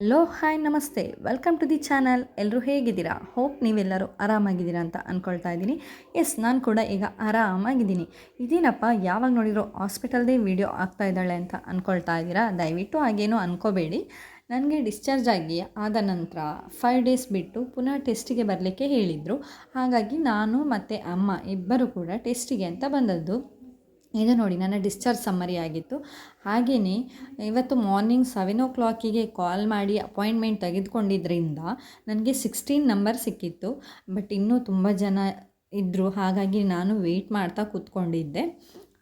Hello, hi, namaste. Welcome to the channel ಎಲ್ಲರೂ ಹೇಗಿದ್ದೀರಾ? Hope ನೀವೆಲ್ಲರೂ ಆರಾಮಾಗಿದ್ದೀರಾ ಅಂತ ಅಂದ್ಕೊಳ್ತಾ ಇದ್ದೀನಿ. ಎಸ್ ನಾನು ಕೂಡ ಈಗ ಆರಾಮಾಗಿದ್ದೀನಿ. ಇದೇನಪ್ಪ, ಯಾವಾಗ ನೋಡಿರೋ ಹಾಸ್ಪಿಟಲ್ದೇ ವಿಡಿಯೋ ಆಗ್ತಾ ಇದ್ದಾಳೆ ಅಂತ ಅಂದ್ಕೊಳ್ತಾ ಇದ್ದೀರಾ? ದಯವಿಟ್ಟು ಹಾಗೇನೂ ಅಂದ್ಕೋಬೇಡಿ ನನಗೆ ಡಿಸ್ಚಾರ್ಜ್ ಆಗಿ ಆದ ನಂತರ ಫೈವ್ ಡೇಸ್ ಬಿಟ್ಟು ಪುನಃ ಟೆಸ್ಟಿಗೆ ಬರಲಿಕ್ಕೆ ಹೇಳಿದರು. ಹಾಗಾಗಿ ನಾನು ಮತ್ತು ಅಮ್ಮ ಇಬ್ಬರು ಕೂಡ ಟೆಸ್ಟಿಗೆ ಅಂತ ಬಂದದ್ದು. ಇದು ನೋಡಿ, ನನ್ನ ಡಿಸ್ಚಾರ್ಜ್ ಸಮ್ಮರಿ ಆಗಿತ್ತು. ಹಾಗೆಯೇ ಇವತ್ತು ಮಾರ್ನಿಂಗ್ ಸೆವೆನ್ ಓ ಕ್ಲಾಕಿಗೆ ಕಾಲ್ ಮಾಡಿ ಅಪಾಯಿಂಟ್ಮೆಂಟ್ ತೆಗೆದುಕೊಂಡಿದ್ದರಿಂದ ನನಗೆ ಸಿಕ್ಸ್ಟೀನ್ ನಂಬರ್ ಸಿಕ್ಕಿತ್ತು. ಬಟ್ ಇನ್ನೂ ತುಂಬ ಜನ ಇದ್ದರು ಹಾಗಾಗಿ ನಾನು ವೆಯ್ಟ್ ಮಾಡ್ತಾ ಕೂತ್ಕೊಂಡಿದ್ದೆ.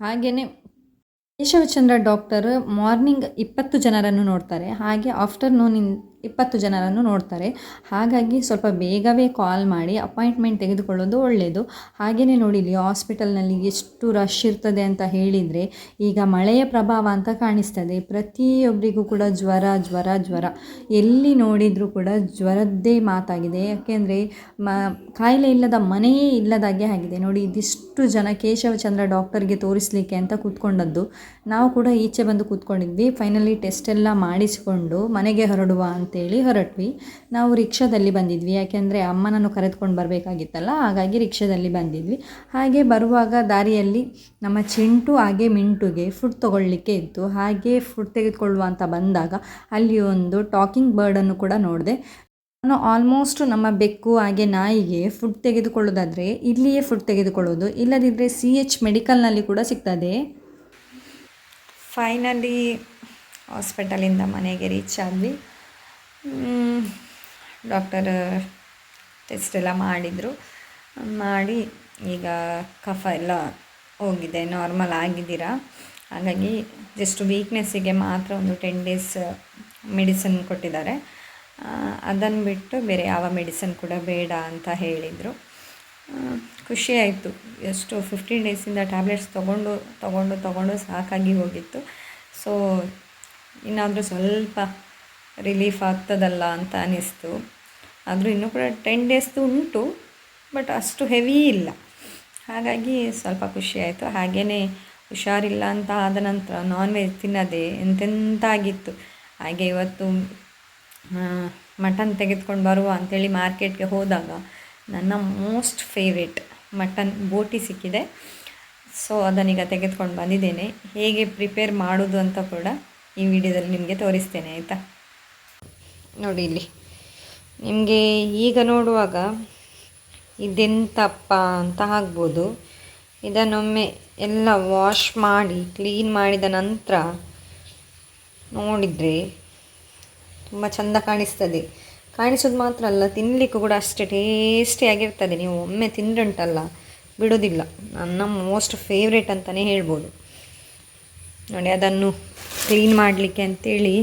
ಹಾಗೆಯೇ ಕೇಶವಚಂದ್ರ ಡಾಕ್ಟರ್ ಮಾರ್ನಿಂಗ್ ಇಪ್ಪತ್ತು ಜನರನ್ನು ನೋಡ್ತಾರೆ. ಹಾಗೆ ಆಫ್ಟರ್ನೂನಿನ್ ಇಪ್ಪತ್ತು ಜನರನ್ನು ನೋಡ್ತಾರೆ. ಹಾಗಾಗಿ ಸ್ವಲ್ಪ ಬೇಗವೇ ಕಾಲ್ ಮಾಡಿ ಅಪಾಯಿಂಟ್ಮೆಂಟ್ ತೆಗೆದುಕೊಳ್ಳೋದು ಒಳ್ಳೆಯದು ಹಾಗೆಯೇ ನೋಡಿ ಇಲ್ಲಿ ಹಾಸ್ಪಿಟಲ್ನಲ್ಲಿ ಎಷ್ಟು ರಶ್ ಇರ್ತದೆ ಅಂತ ಹೇಳಿದರೆ ಈಗ ಮಳೆಯ ಪ್ರಭಾವ ಅಂತ ಕಾಣಿಸ್ತದೆ. ಪ್ರತಿಯೊಬ್ಬರಿಗೂ ಕೂಡ ಜ್ವರ ಜ್ವರ ಜ್ವರ. ಎಲ್ಲಿ ನೋಡಿದರೂ ಕೂಡ ಜ್ವರದ್ದೇ ಮಾತಾಗಿದೆ. ಯಾಕೆಂದರೆ ಮ, ಕಾಯಿಲೆ ಇಲ್ಲದ ಮನೆಯೇ ಇಲ್ಲದಾಗೆ ಆಗಿದೆ. ನೋಡಿ ಇದಿಷ್ಟು ಜನ ಕೇಶವಚಂದ್ರ ಡಾಕ್ಟರ್ಗೆ ತೋರಿಸಲಿಕ್ಕೆ ಅಂತ ಕೂತ್ಕೊಂಡದ್ದು. ನಾವು ಕೂಡ ಈಚೆ ಬಂದು ಕೂತ್ಕೊಂಡಿದ್ವಿ. ಫೈನಲಿ ಟೆಸ್ಟ್ ಎಲ್ಲ ಮಾಡಿಸಿಕೊಂಡು ಮನೆಗೆ ಹೊರಡುವ ಅಂತೇಳಿ ಹೊರಟ್ವಿ. ನಾವು ರಿಕ್ಷಾದಲ್ಲಿ ಬಂದಿದ್ವಿ. ಯಾಕೆಂದರೆ ಅಮ್ಮನನ್ನು ಕರೆದುಕೊಂಡು ಬರಬೇಕಾಗಿತ್ತಲ್ಲ, ಹಾಗಾಗಿ ರಿಕ್ಷಾದಲ್ಲಿ ಬಂದಿದ್ವಿ. ಹಾಗೆ ಬರುವಾಗ ದಾರಿಯಲ್ಲಿ ನಮ್ಮ ಚಿಂಟು ಹಾಗೆ ಮಿಂಟುಗೆ ಫುಡ್ ತೊಗೊಳ್ಳಿಕ್ಕೆ ಇತ್ತು. ಹಾಗೆ ಫುಡ್ ತೆಗೆದುಕೊಳ್ಳುವ ಅಂತ ಬಂದಾಗ ಅಲ್ಲಿ ಒಂದು ಟಾಕಿಂಗ್ ಬರ್ಡನ್ನು ಕೂಡ ನೋಡಿದೆ. ನಾನು ಆಲ್ಮೋಸ್ಟ್ ನಮ್ಮ ಬೆಕ್ಕು ಹಾಗೆ ನಾಯಿಗೆ ಫುಡ್ ತೆಗೆದುಕೊಳ್ಳೋದಾದರೆ ಇಲ್ಲಿಯೇ ಫುಡ್ ತೆಗೆದುಕೊಳ್ಳೋದು. ಇಲ್ಲದಿದ್ದರೆ ಸಿ ಎಚ್ ಮೆಡಿಕಲ್ನಲ್ಲಿ ಕೂಡ ಸಿಗ್ತದೆ. ಫೈನಲಿ ಹಾಸ್ಪಿಟಲಿಂದ ಮನೆಗೆ ರೀಚ್ ಆದ್ವಿ. ಡಾಕ್ಟರ್ ಟೆಸ್ಟ್ ಎಲ್ಲ ಮಾಡಿದರು. ಮಾಡಿ ಈಗ ಕಫ ಎಲ್ಲ ಹೋಗಿದೆ ನಾರ್ಮಲ್ ಆಗಿದ್ದೀರಾ? ಹಾಗಾಗಿ ಜಸ್ಟ್ ವೀಕ್ನೆಸ್ಸಿಗೆ ಮಾತ್ರ ಒಂದು ಟೆನ್ ಡೇಸ್ ಮೆಡಿಸನ್ ಕೊಟ್ಟಿದ್ದಾರೆ. ಅದನ್ನು ಬಿಟ್ಟು ಬೇರೆ ಯಾವ ಮೆಡಿಸನ್ ಕೂಡ ಬೇಡ ಅಂತ ಹೇಳಿದರು. ಖುಷಿಯಾಯಿತು. ಎಷ್ಟು ಫಿಫ್ಟೀನ್ ಡೇಸಿಂದ ಟ್ಯಾಬ್ಲೆಟ್ಸ್ ತೊಗೊಂಡು ತೊಗೊಂಡು ತೊಗೊಂಡು ಸಾಕಾಗಿ ಹೋಗಿತ್ತು. ಸೊ ಇನ್ನಾದರೂ ಸ್ವಲ್ಪ ರಿಲೀಫ್ ಆಗ್ತದಲ್ಲ ಅಂತ ಅನ್ನಿಸ್ತು ಆದರೂ ಇನ್ನೂ ಕೂಡ ಟೆನ್ ಡೇಸ್ದು ಉಂಟು ಬಟ್ ಅಷ್ಟು ಹೆವಿ ಇಲ್ಲ. ಹಾಗಾಗಿ ಸ್ವಲ್ಪ ಖುಷಿ ಆಯಿತು. ಹಾಗೆಯೇ ಹುಷಾರಿಲ್ಲ ಅಂತ ಆದ ನಂತರ ನಾನ್ ವೆಜ್ ತಿನ್ನದೆ ಎಂತೆಂಥ ಆಗಿತ್ತು ಹಾಗೆ ಇವತ್ತು ಮಟನ್ ತೆಗೆದುಕೊಂಡು ಬರುವ ಅಂಥೇಳಿ ಮಾರ್ಕೆಟ್ಗೆ ಹೋದಾಗ ನನ್ನ ಮೋಸ್ಟ್ ಫೇವ್ರೇಟ್ ಮಟನ್ ಬೋಟಿ ಸಿಕ್ಕಿದೆ. ಸೊ ಅದನ್ನೀಗ ತೆಗೆದುಕೊಂಡು ಬಂದಿದ್ದೇನೆ. ಹೇಗೆ ಪ್ರಿಪೇರ್ ಮಾಡೋದು ಅಂತ ಕೂಡ ಈ ವಿಡಿಯೋದಲ್ಲಿ ನಿಮಗೆ ತೋರಿಸ್ತೇನೆ, ಆಯಿತಾ? ನೋಡಿ ಇಲ್ಲಿ. ನಿಮಗೆ ಈಗ ನೋಡುವಾಗ ಇದೆಂತಪ್ಪ ಅಂತ ಆಗ್ಬೋದು. ಇದನ್ನೊಮ್ಮೆ ಎಲ್ಲ ವಾಶ್ ಮಾಡಿ ಕ್ಲೀನ್ ಮಾಡಿದ ನಂತರ ನೋಡಿದರೆ ತುಂಬ ಚೆಂದ ಕಾಣಿಸ್ತದೆ. ಕಾಣಿಸೋದು ಮಾತ್ರ ಅಲ್ಲ ತಿನ್ನಲಿಕ್ಕೂ ಕೂಡ ಅಷ್ಟೇ ಟೇಸ್ಟಿಯಾಗಿರ್ತದೆ ನೀವು ಒಮ್ಮೆ ತಿಂದ್ರಂಟಲ್ಲ, ಬಿಡೋದಿಲ್ಲ. ನನ್ನ ಮೋಸ್ಟ್ ಫೇವ್ರೇಟ್ ಅಂತಲೇ ಹೇಳ್ಬೋದು. ನೋಡಿ ಅದನ್ನು ಕ್ಲೀನ್ ಮಾಡಲಿಕ್ಕೆ ಅಂತೇಳಿ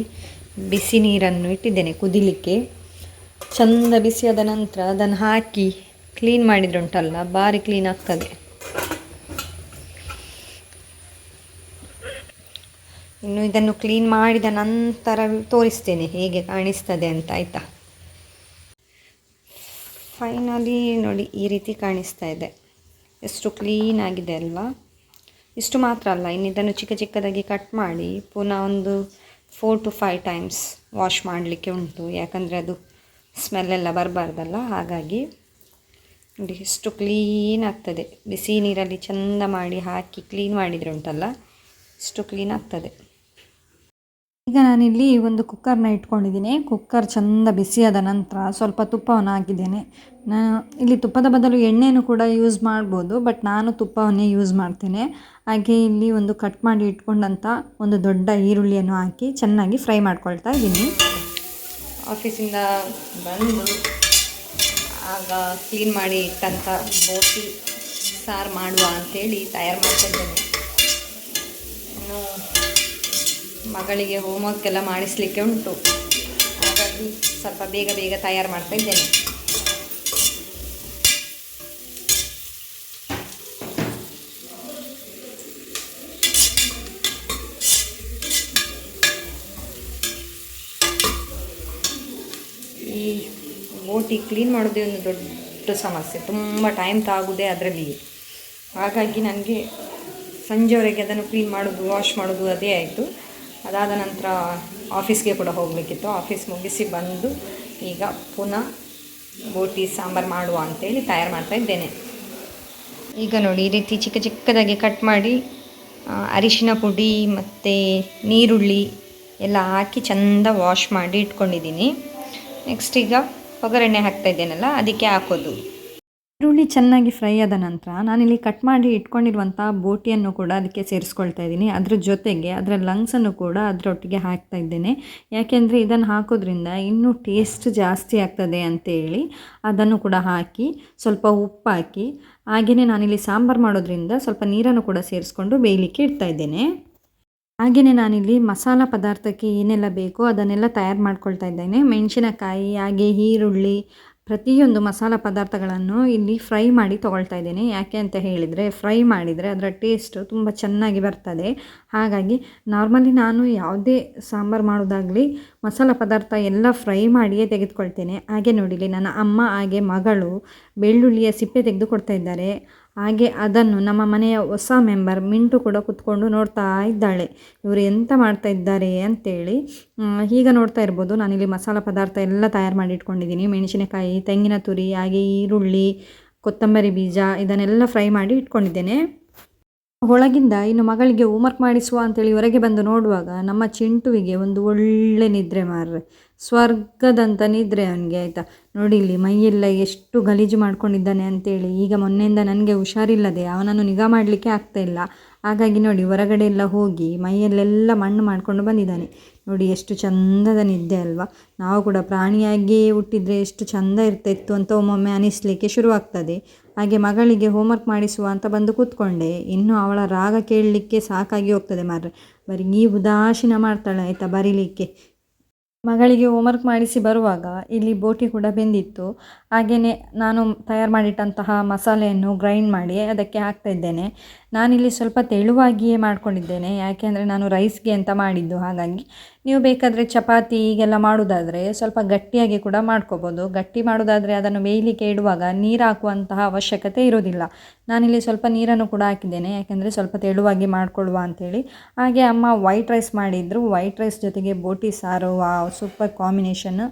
ಬಿಸಿ ನೀರನ್ನು ಇಟ್ಟಿದ್ದೇನೆ ಕುದಿಲಿಕ್ಕೆ. ಚಂದ ಬಿಸಿಯಾದ ನಂತರ ಅದನ್ನು ಹಾಕಿ ಕ್ಲೀನ್ ಮಾಡಿದ್ರುಂಟಲ್ಲ, ಭಾರಿ ಕ್ಲೀನ್ ಆಗ್ತದೆ. ಇನ್ನು ಇದನ್ನು ಕ್ಲೀನ್ ಮಾಡಿದ ನಂತರ ತೋರಿಸ್ತೇನೆ ಹೇಗೆ ಕಾಣಿಸ್ತದೆ ಅಂತ, ಆಯಿತಾ? ಫೈನಲಿ ನೋಡಿ ಈ ರೀತಿ ಕಾಣಿಸ್ತಾ ಇದೆ. ಎಷ್ಟು ಕ್ಲೀನ್ ಆಗಿದೆ ಅಲ್ವಾ? ಇಷ್ಟು ಮಾತ್ರ ಅಲ್ಲ, ಇನ್ನು ಇದನ್ನು ಚಿಕ್ಕ ಚಿಕ್ಕದಾಗಿ ಕಟ್ ಮಾಡಿ ಪುನಃ ಒಂದು four to five times wash ಮಾಡಲಿಕ್ಕೆ ಉಂಟು. ಯಾಕಂದರೆ ಅದು ಸ್ಮೆಲ್ಲೆಲ್ಲ ಬರಬಾರ್ದಲ್ಲ? ಹಾಗಾಗಿ ನೋಡಿ, ಎಷ್ಟು ಕ್ಲೀನ್ ಆಗ್ತದೆ. ಬಿಸಿ ನೀರಲ್ಲಿ ಚೆಂದ ಮಾಡಿ ಹಾಕಿ ಕ್ಲೀನ್ ಮಾಡಿದರೆ ಉಂಟಲ್ಲ? ಇಷ್ಟು ಕ್ಲೀನ್ ಆಗ್ತದೆ. ಈಗ ನಾನಿಲ್ಲಿ ಒಂದು ಕುಕ್ಕರ್ನ ಇಟ್ಕೊಂಡಿದ್ದೀನಿ. ಕುಕ್ಕರ್ ಚೆಂದ ಬಿಸಿಯಾದ ನಂತರ ಸ್ವಲ್ಪ ತುಪ್ಪವನ್ನು ಹಾಕಿದ್ದೇನೆ ನಾನು ಇಲ್ಲಿ ತುಪ್ಪದ ಬದಲು ಎಣ್ಣೆಯನ್ನು ಕೂಡ ಯೂಸ್ ಮಾಡ್ಬೋದು ಬಟ್ ನಾನು ತುಪ್ಪವನ್ನೇ ಯೂಸ್ ಮಾಡ್ತೇನೆ. ಹಾಗೆ ಇಲ್ಲಿ ಒಂದು ಕಟ್ ಮಾಡಿ ಇಟ್ಕೊಂಡಂಥ ಒಂದು ದೊಡ್ಡ ಈರುಳ್ಳಿಯನ್ನು ಹಾಕಿ ಚೆನ್ನಾಗಿ ಫ್ರೈ ಮಾಡ್ಕೊಳ್ತಾ ಇದ್ದೀನಿ. ಆಫೀಸಿಂದ ಬಂದು ಆಗ ಕ್ಲೀನ್ ಮಾಡಿ ಇಟ್ಟಂಥ ಬೋಟಿ ಸಾರು ಮಾಡುವ ಅಂಥೇಳಿ ತಯಾರು ಮಾಡ್ಕೊಂಡಿದ್ದೇನೆ. ಇನ್ನು ಮಗಳಿಗೆ ಹೋಮ್ವರ್ಕ್ ಎಲ್ಲ ಮಾಡಿಸಲಿಕ್ಕೆ ಉಂಟು. ಹಾಗಾಗಿ ಸ್ವಲ್ಪ ಬೇಗ ಬೇಗ ತಯಾರು ಮಾಡ್ತಾ ಇದ್ದೇನೆ. ಈ ಬೋಟಿ ಕ್ಲೀನ್ ಮಾಡೋದೇ ಒಂದು ದೊಡ್ಡ ಸಮಸ್ಯೆ. ತುಂಬ ಟೈಮ್ ತಾಗುದೇ ಅದರಲ್ಲಿ. ಹಾಗಾಗಿ ನನಗೆ ಸಂಜೆವರೆಗೆ ಅದನ್ನು ಕ್ಲೀನ್ ಮಾಡೋದು ವಾಶ್ ಮಾಡೋದು ಅದೇ ಆಯಿತು. ಅದಾದ ನಂತರ ಆಫೀಸ್ಗೆ ಕೂಡ ಹೋಗಬೇಕಿತ್ತು. ಆಫೀಸ್ ಮುಗಿಸಿ ಬಂದು ಈಗ ಪುನಃ ಬೋಟಿ ಸಾಂಬಾರು ಮಾಡುವ ಅಂತೇಳಿ ತಯಾರು ಮಾಡ್ತಾ ಇದ್ದೇನೆ. ಈಗ ನೋಡಿ, ಈ ರೀತಿ ಚಿಕ್ಕ ಚಿಕ್ಕದಾಗಿ ಕಟ್ ಮಾಡಿ ಅರಿಶಿನ ಪುಡಿ ಮತ್ತು ನೀರುಳ್ಳಿ ಎಲ್ಲ ಹಾಕಿ ಚೆಂದ ವಾಶ್ ಮಾಡಿ ಇಟ್ಕೊಂಡಿದ್ದೀನಿ. ನೆಕ್ಸ್ಟ್ ಈಗ ಒಗ್ಗರಣೆ ಹಾಕ್ತಾ ಇದ್ದೇನಲ್ಲ, ಅದಕ್ಕೆ ಹಾಕೋದು. ಈರುಳ್ಳಿ ಚೆನ್ನಾಗಿ ಫ್ರೈ ಆದ ನಂತರ ನಾನಿಲ್ಲಿ ಕಟ್ ಮಾಡಿ ಇಟ್ಕೊಂಡಿರುವಂಥ ಬೋಟಿಯನ್ನು ಕೂಡ ಅದಕ್ಕೆ ಸೇರಿಸ್ಕೊಳ್ತಾ ಇದ್ದೀನಿ. ಅದ್ರ ಜೊತೆಗೆ ಅದರ ಲಂಗ್ಸನ್ನು ಕೂಡ ಅದರೊಟ್ಟಿಗೆ ಹಾಕ್ತಾ ಇದ್ದೇನೆ. ಯಾಕೆಂದರೆ ಇದನ್ನು ಹಾಕೋದ್ರಿಂದ ಇನ್ನೂ ಟೇಸ್ಟ್ ಜಾಸ್ತಿ ಆಗ್ತದೆ ಅಂತೇಳಿ ಅದನ್ನು ಕೂಡ ಹಾಕಿ ಸ್ವಲ್ಪ ಉಪ್ಪು ಹಾಕಿ ಹಾಗೆಯೇ ನಾನಿಲ್ಲಿ ಸಾಂಬಾರು ಮಾಡೋದ್ರಿಂದ ಸ್ವಲ್ಪ ನೀರನ್ನು ಕೂಡ ಸೇರಿಸ್ಕೊಂಡು ಬೇಯಲಿಕ್ಕೆ ಇಡ್ತಾ ಇದ್ದೇನೆ. ಹಾಗೆಯೇ ನಾನಿಲ್ಲಿ ಮಸಾಲ ಪದಾರ್ಥಕ್ಕೆ ಏನೆಲ್ಲ ಬೇಕೋ ಅದನ್ನೆಲ್ಲ ತಯಾರು ಮಾಡ್ಕೊಳ್ತಾ ಇದ್ದೇನೆ. ಮೆಣಸಿನಕಾಯಿ, ಹಾಗೆ ಈರುಳ್ಳಿ ಪ್ರತಿಯೊಂದು ಮಸಾಲ ಪದಾರ್ಥಗಳನ್ನು ಇಲ್ಲಿ ಫ್ರೈ ಮಾಡಿ ತೊಗೊಳ್ತಾ ಇದ್ದೀನಿ. ಯಾಕೆ ಅಂತ ಹೇಳಿದರೆ, ಫ್ರೈ ಮಾಡಿದರೆ ಅದರ ಟೇಸ್ಟು ತುಂಬ ಚೆನ್ನಾಗಿ ಬರ್ತದೆ. ಹಾಗಾಗಿ ನಾರ್ಮಲಿ ನಾನು ಯಾವುದೇ ಸಾಂಬಾರು ಮಾಡೋದಾಗಲಿ ಮಸಾಲ ಪದಾರ್ಥ ಎಲ್ಲ ಫ್ರೈ ಮಾಡಿಯೇ ತೆಗೆದುಕೊಳ್ತೇನೆ. ಹಾಗೆ ನೋಡಿಲಿ, ನನ್ನ ಅಮ್ಮ ಹಾಗೆ ಮಗಳು ಬೆಳ್ಳುಳ್ಳಿಯ ಸಿಪ್ಪೆ ತೆಗೆದು ಕೊಡ್ತಾ ಇದ್ದಾರೆ. ಹಾಗೆ ಅದನ್ನು ನಮ್ಮ ಮನೆಯ ಹೊಸ ಮೆಂಬರ್ ಮಿಂಟು ಕೂಡ ಕುತ್ಕೊಂಡು ನೋಡ್ತಾ ಇದ್ದಾಳೆ. ಇವರು ಎಂತ ಮಾಡ್ತಾ ಇದ್ದಾರೆ ಅಂತೇಳಿ ಈಗ ನೋಡ್ತಾ ಇರ್ಬೋದು. ನಾನಿಲ್ಲಿ ಮಸಾಲ ಪದಾರ್ಥ ಎಲ್ಲ ತಯಾರು ಮಾಡಿ ಇಟ್ಕೊಂಡಿದ್ದೀನಿ. ಮೆಣಸಿನಕಾಯಿ, ತೆಂಗಿನ ತುರಿ, ಹಾಗೆ ಈರುಳ್ಳಿ, ಕೊತ್ತಂಬರಿ ಬೀಜ ಇದನ್ನೆಲ್ಲ ಫ್ರೈ ಮಾಡಿ ಇಟ್ಕೊಂಡಿದ್ದೇನೆ. ಒಳಗಿಂದ ಇನ್ನು ಮಗಳಿಗೆ ಹೋಮ್ವರ್ಕ್ ಮಾಡಿಸುವ ಅಂತೇಳಿ ಹೊರಗೆ ಬಂದು ನೋಡುವಾಗ ನಮ್ಮ ಚಿಂಟುವಿಗೆ ಒಂದು ಒಳ್ಳೆ ನಿದ್ರೆ ಮಾರ್ರೆ. ಸ್ವರ್ಗದಂತ ನಿದ್ರೆ ಅವನಿಗೆ ಆಯಿತಾ. ನೋಡಿ ಇಲ್ಲಿ ಮೈಯೆಲ್ಲ ಎಷ್ಟು ಗಲೀಜು ಮಾಡ್ಕೊಂಡಿದ್ದಾನೆ ಅಂತೇಳಿ ಈಗ ಮೊನ್ನೆಯಿಂದ ನನಗೆ ಹುಷಾರಿಲ್ಲದೆ ಅವನನ್ನು ನಿಗಾ ಮಾಡಲಿಕ್ಕೆ ಆಗ್ತಾ ಇಲ್ಲ. ಹಾಗಾಗಿ ನೋಡಿ ಹೊರಗಡೆ ಎಲ್ಲ ಹೋಗಿ ಮೈಯಲ್ಲೆಲ್ಲ ಮಣ್ಣು ಮಾಡಿಕೊಂಡು ಬಂದಿದ್ದಾನೆ. ನೋಡಿ ಎಷ್ಟು ಚಂದದ ನಿದ್ದೆ ಅಲ್ವಾ. ನಾವು ಕೂಡ ಪ್ರಾಣಿಯಾಗಿಯೇ ಹುಟ್ಟಿದರೆ ಎಷ್ಟು ಚಂದ ಇರ್ತಿತ್ತು ಅಂತ ಒಮ್ಮೊಮ್ಮೆ ಅನಿಸ್ಲಿಕ್ಕೆ ಶುರುವಾಗ್ತದೆ. ಹಾಗೆ ಮಗಳಿಗೆ ಹೋಮ್ವರ್ಕ್ ಮಾಡಿಸುವ ಅಂತ ಬಂದು ಕೂತ್ಕೊಂಡೆ. ಇನ್ನು ಅವಳ ರಾಗ ಕೇಳಲಿಕ್ಕೆ ಸಾಕಾಗಿ ಹೋಗ್ತದೆ ಮಾರ್ರೆ. ಬರೀ ನೀ ಉದಾಸೀನ ಮಾಡ್ತಾಳೆ ಆಯಿತಾ ಬರೀಲಿಕ್ಕೆ. ಮಗಳಿಗೆ ಹೋಮ್ವರ್ಕ್ ಮಾಡಿಸಿ ಬರುವಾಗ ಇಲ್ಲಿ ಬೋಟಿ ಕೂಡ ಬೆಂದಿತ್ತು. ಹಾಗೆಯೇ ನಾನು ತಯಾರು ಮಾಡಿಟ್ಟಂತಹ ಮಸಾಲೆಯನ್ನು ಗ್ರೈಂಡ್ ಮಾಡಿ ಅದಕ್ಕೆ ಹಾಕ್ತಾ ಇದ್ದೇನೆ. ನಾನಿಲ್ಲಿ ಸ್ವಲ್ಪ ತೆಳುವಾಗಿಯೇ ಮಾಡ್ಕೊಂಡಿದ್ದೇನೆ. ಯಾಕೆಂದರೆ ನಾನು ರೈಸ್ಗೆ ಅಂತ ಮಾಡಿದ್ದು. ಹಾಗಾಗಿ ನೀವು ಬೇಕಾದರೆ ಚಪಾತಿ ಹೀಗೆಲ್ಲ ಮಾಡೋದಾದರೆ ಸ್ವಲ್ಪ ಗಟ್ಟಿಯಾಗಿ ಕೂಡ ಮಾಡ್ಕೋಬೋದು. ಗಟ್ಟಿ ಮಾಡೋದಾದರೆ ಅದನ್ನು ಬೇಯಲಿಕ್ಕೆ ಇಡುವಾಗ ನೀರು ಹಾಕುವಂತಹ ಅವಶ್ಯಕತೆ ಇರೋದಿಲ್ಲ ನಾನಿಲ್ಲಿ ಸ್ವಲ್ಪ ನೀರನ್ನು ಕೂಡ ಹಾಕಿದ್ದೇನೆ. ಯಾಕೆಂದರೆ ಸ್ವಲ್ಪ ತೆಳುವಾಗಿ ಮಾಡಿಕೊಳ್ಳುವ ಅಂಥೇಳಿ ಹಾಗೆ ಅಮ್ಮ ವೈಟ್ ರೈಸ್ ಮಾಡಿದ್ರು. ವೈಟ್ ರೈಸ್ ಜೊತೆಗೆ ಬೋಟಿ ಸಾರು ಸೂಪರ್ ಕಾಂಬಿನೇಷನ್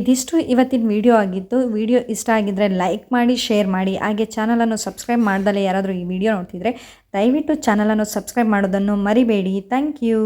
ಇದಿಷ್ಟು ಇವತ್ತಿನ ವಿಡಿಯೋ ಆಗಿತ್ತು. ವಿಡಿಯೋ ಇಷ್ಟ ಆಗಿದ್ದರೆ ಲೈಕ್ ಮಾಡಿ ಶೇರ್ ಮಾಡಿ. ಹಾಗೆ ಚಾನಲನ್ನು ಸಬ್ಸ್ಕ್ರೈಬ್ ಮಾಡ್ದಲೇ ಯಾರಾದರೂ ಈ ವಿಡಿಯೋ ನೋಡ್ತಿದ್ರೆ ದಯವಿಟ್ಟು ಚಾನಲನ್ನು ಸಬ್ಸ್ಕ್ರೈಬ್ ಮಾಡೋದನ್ನು ಮರಿಬೇಡಿ. Thank you